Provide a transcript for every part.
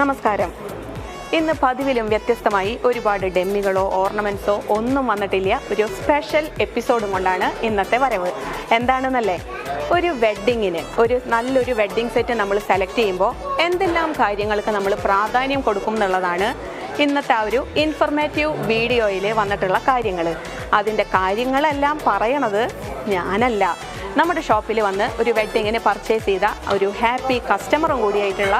നമസ്കാരം. ഇന്ന് പതിവിലും വ്യത്യസ്തമായി ഒരുപാട് ഡെമ്മികളോ ഓർണമെന്റ്സോ ഒന്നും വന്നിട്ടില്ല. ഒരു സ്പെഷ്യൽ എപ്പിസോഡും കൊണ്ടാണ് ഇന്നത്തെ വരവ്. എന്താണെന്നല്ലേ? ഒരു വെഡ്ഡിങ്ങിന് ഒരു നല്ലൊരു വെഡ്ഡിങ് സെറ്റ് നമ്മൾ സെലക്ട് ചെയ്യുമ്പോൾ എന്തെല്ലാം കാര്യങ്ങൾക്ക് നമ്മൾ പ്രാധാന്യം കൊടുക്കും എന്നുള്ളതാണ് ഇന്നത്തെ ആ ഒരു ഇൻഫർമേറ്റീവ് വീഡിയോയിൽ വന്നിട്ടുള്ള കാര്യങ്ങൾ. അതിന്റെ കാര്യങ്ങളെല്ലാം പറയണത് ഞാനല്ല. നമ്മുടെ ഷോപ്പിൽ വന്ന് ഒരു വെഡ്ഡിങ്ങിന് പർച്ചേസ് ചെയ്ത ഒരു ഹാപ്പി കസ്റ്റമറും കൂടിയായിട്ടുള്ള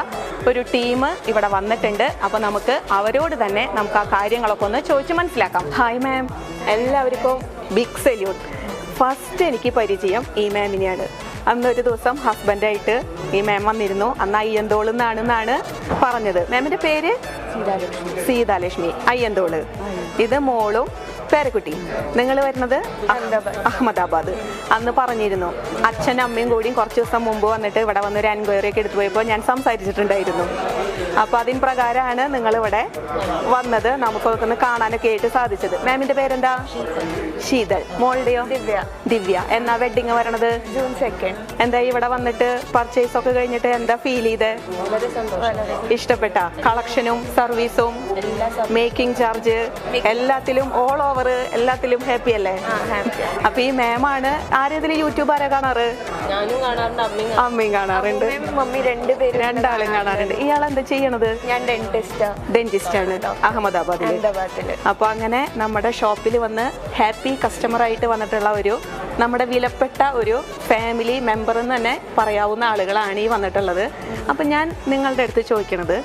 ഒരു ടീം ഇവിടെ വന്നിട്ടുണ്ട്. അപ്പോൾ നമുക്ക് അവരോട് തന്നെ നമുക്ക് ആ കാര്യങ്ങളൊക്കെ ഒന്ന് ചോദിച്ചു മനസ്സിലാക്കാം. ഹായ് മാം എല്ലാവർക്കും ബിഗ് സല്യൂട്ട് ഫസ്റ്റ് എനിക്ക് പരിചയം ഈ മാമിനെയാണ് അന്ന് ഒരു ദിവസം ഹസ്ബൻഡായിട്ട് ഈ മാം വന്നിരുന്നു. അന്ന് അയ്യന്തോൾ എന്നാണെന്നാണ് പറഞ്ഞത്. മാമിന്റെ പേര്? സീതാലക്ഷ്മി. അയ്യന്തോൾ. ഇത് മോളും പേരക്കുട്ടി. നിങ്ങൾ വരുന്നത് അഹമ്മദാബാദ്. അന്ന് പറഞ്ഞിരുന്നു. അച്ഛനും അമ്മയും കൂടിയും കുറച്ച് ദിവസം മുമ്പ് വന്നിട്ട് ഇവിടെ വന്ന് ഒരു എൻക്വയറി ഒക്കെ എടുത്തു പോയപ്പോൾ ഞാൻ സംസാരിച്ചിട്ടുണ്ടായിരുന്നു. അപ്പോൾ അതിന് പ്രകാരമാണ് നിങ്ങൾ ഇവിടെ വന്നത്. നമുക്കൊക്കെ ഒന്ന് കാണാനൊക്കെ ആയിട്ട് സാധിച്ചത്. മാമിന്റെ പേരെന്താ? ശീതൾ. മോളുടെയോ? ദിവ്യ. ദിവ്യ എന്നാ വെഡിങ് വരണത്? ജൂൺ സെക്കൻഡ് എന്താ ഇവിടെ വന്നിട്ട് പർച്ചേസ് ഒക്കെ കഴിഞ്ഞിട്ട് എന്താ ഫീൽ ചെയ്ത്? ഇഷ്ടപ്പെട്ട. കളക്ഷനും സർവീസും മേക്കിംഗ് ചാർജ് എല്ലാത്തിലും ഓൾ ഓവർ എല്ലാത്തിലും ഹാപ്പി അല്ലേ? അപ്പൊ ഈ മാമാണ് ആരേതിൽ യൂട്യൂബ് ആരാ കാണാറ്? അമ്മയും കാണാറുണ്ട്. മമ്മി രണ്ടുപേരും രണ്ടാളും കാണാറുണ്ട്. ഇയാൾ എന്താ ചെയ്യണത്? ഞാൻ ഡെന്റിസ്റ്റ് ഡെന്റിസ്റ്റ് ആണ്. അഹമ്മദാബാദിൽ അപ്പൊ അങ്ങനെ നമ്മുടെ ഷോപ്പിൽ വന്ന് ഹാപ്പി കസ്റ്റമർ ആയിട്ട് വന്നിട്ടുള്ള ഒരു നമ്മുടെ വിലപ്പെട്ട ഒരു ഫാമിലി മെമ്പർ എന്ന് തന്നെ പറയാവുന്ന ആളുകളാണ് ഈ വന്നിട്ടുള്ളത്. അപ്പൊ ഞാൻ നിങ്ങളുടെ അടുത്ത് ചോദിക്കണത്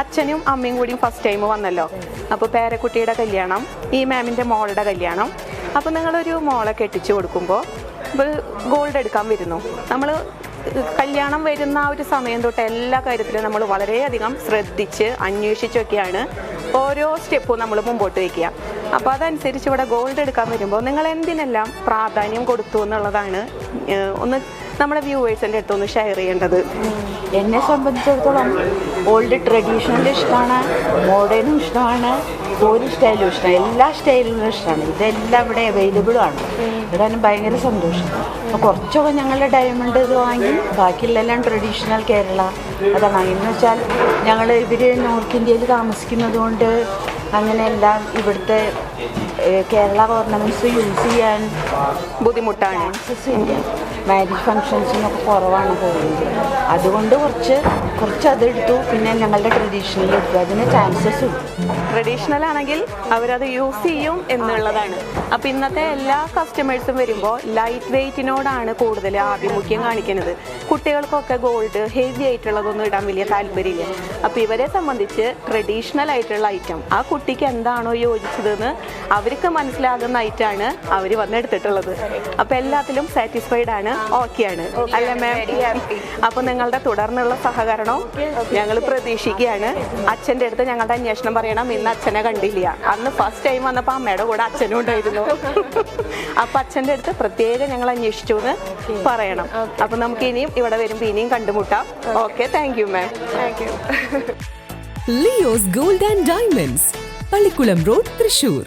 അച്ഛനും അമ്മയും കൂടിയും ഫസ്റ്റ് ടൈം വന്നല്ലോ. അപ്പോൾ പേരക്കുട്ടിയുടെ കല്യാണം ഈ മാമിന്റെ മോളുടെ കല്യാണം. അപ്പോൾ നിങ്ങളൊരു മോളെ കെട്ടിച്ചു കൊടുക്കുമ്പോൾ ഗോൾഡ് എടുക്കാൻ വരുന്നു. നമ്മൾ കല്യാണം വരുന്ന ആ ഒരു സമയം തൊട്ട് എല്ലാ കാര്യത്തിലും നമ്മൾ വളരെയധികം ശ്രദ്ധിച്ച് അന്വേഷിച്ചൊക്കെയാണ് ഓരോ സ്റ്റെപ്പും നമ്മൾ മുമ്പോട്ട് വയ്ക്കുക അപ്പോൾ അതനുസരിച്ച് ഇവിടെ ഗോൾഡ് എടുക്കാൻ വരുമ്പോൾ നിങ്ങൾ എന്തിനെല്ലാം പ്രാധാന്യം കൊടുത്തു എന്നുള്ളതാണ് ഒന്ന് നമ്മുടെ വ്യൂവേഴ്സിന്റെ അടുത്തൊന്ന് ഷെയർ ചെയ്യേണ്ടത്. എന്നെ സംബന്ധിച്ചിടത്തോളം ഓൾഡ് ട്രഡീഷണൽ ഇഷ്ടമാണ് മോഡേണും ഇഷ്ടമാണ് ഒരു സ്റ്റൈലും ഇഷ്ടമാണ് എല്ലാ സ്റ്റൈലും ഇഷ്ടമാണ്. ഇതെല്ലാം ഇവിടെ അവൈലബിൾ ആണ്. ഇടാനും ഭയങ്കര സന്തോഷം. അപ്പോൾ കുറച്ചൊക്കെ ഞങ്ങളുടെ ഡയമണ്ട് ഇത് വാങ്ങി ബാക്കിയുള്ളതെല്ലാം ട്രഡീഷണൽ കേരള അതാണ് എന്ന് വെച്ചാൽ ഞങ്ങൾ ഇവർ നോർത്ത് ഇന്ത്യയിൽ താമസിക്കുന്നത് കൊണ്ട് അങ്ങനെയെല്ലാം ഇവിടുത്തെ കേരള ഓർണമെന്റ്സ് യൂസ് ചെയ്യാൻ ബുദ്ധിമുട്ടാണ്. ആക്സസ് ഇല്ല. മാരേജ് ഫങ്ഷൻസിനൊക്കെ കുറവാണ് പോകുന്നത് അതുകൊണ്ട് കുറച്ച് കുറച്ച് അതെടുത്തു പിന്നെ ഞങ്ങളുടെ ട്രഡീഷണൽ എടുത്തു. അതിന് ചാൻസസ് ട്രഡീഷണൽ ആണെങ്കിൽ അവരത് യൂസ് ചെയ്യും എന്നുള്ളതാണ്. അപ്പം ഇന്നത്തെ എല്ലാ കസ്റ്റമേഴ്സും വരുമ്പോൾ ലൈറ്റ് വെയ്റ്റിനോടാണ് കൂടുതൽ ആഭിമുഖ്യം കാണിക്കുന്നത്. കുട്ടികൾക്കൊക്കെ ഗോൾഡ് ഹെവി ആയിട്ടുള്ളതൊന്നും ഇടാൻ വലിയ താല്പര്യമില്ല. അപ്പം ഇവരെ സംബന്ധിച്ച് ട്രഡീഷണൽ ആയിട്ടുള്ള ഐറ്റം ആ കുട്ടിക്ക് എന്താണോ യോജിച്ചതെന്ന് അവർക്ക് മനസ്സിലാകുന്ന ആണ് അവർ വന്നെടുത്തിട്ടുള്ളത്. അപ്പൊ എല്ലാത്തിലും സാറ്റിസ്ഫൈഡ് ആണ്. ഓക്കെ ആണ്. അല്ലേ മാം അപ്പൊ നിങ്ങളുടെ തുടർന്നുള്ള സഹകരണവും ഞങ്ങൾ പ്രതീക്ഷിക്കുകയാണ്. അച്ഛന്റെ അടുത്ത് ഞങ്ങളുടെ അന്വേഷണം പറയണം. ഇന്ന് അച്ഛനെ കണ്ടില്ല. അന്ന് ഫസ്റ്റ് ടൈം വന്നപ്പോൾ അമ്മയുടെ കൂടെ അച്ഛനും ഉണ്ടായിരുന്നു. അപ്പൊ അച്ഛന്റെ അടുത്ത് പ്രത്യേകം ഞങ്ങൾ അന്വേഷിച്ചു എന്ന് പറയണം. അപ്പൊ നമുക്ക് ഇനിയും ഇവിടെ വരുമ്പോൾ ഇനിയും കണ്ടുമുട്ടാം. Okay thank you ma'am Leo's gold and diamonds Pallikulam road Thrissur